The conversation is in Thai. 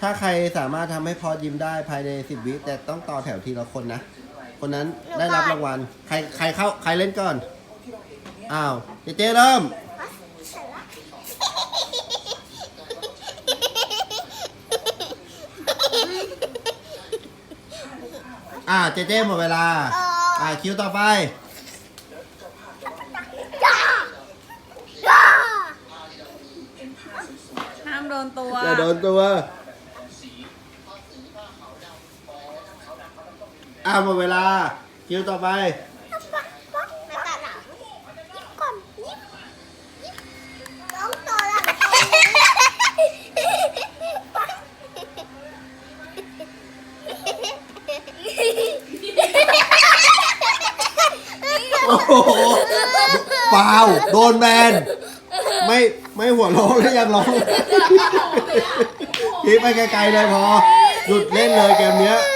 ถ้าใครสามารถทำให้พอยิ้มได้ภายในสิบวิแต่ต้องต่อแถวทีละคนนะ คนนั้นได้รับรางวัล ใครใครเข้าใครเล่นก่อน อ้าว เจเจเริ่มเสร็จแล้วอ่า เจเจหมดเวลา อ่าคิวต่อไปจ้าจ้าห้ามโดนตัวอย่าโดนตัว อ่าหมดเวลา คิวต่อไปมาตัดหลังยิ้มก่อนยิ้มยิ้มน้องตัวละโอ้โหฟาวโดนแบน ไม่ไม่หัวร้องแล้วยังร้องคิดไปไกลๆเลยพอ หยุดเล่นเลยเกมเนี้ยเ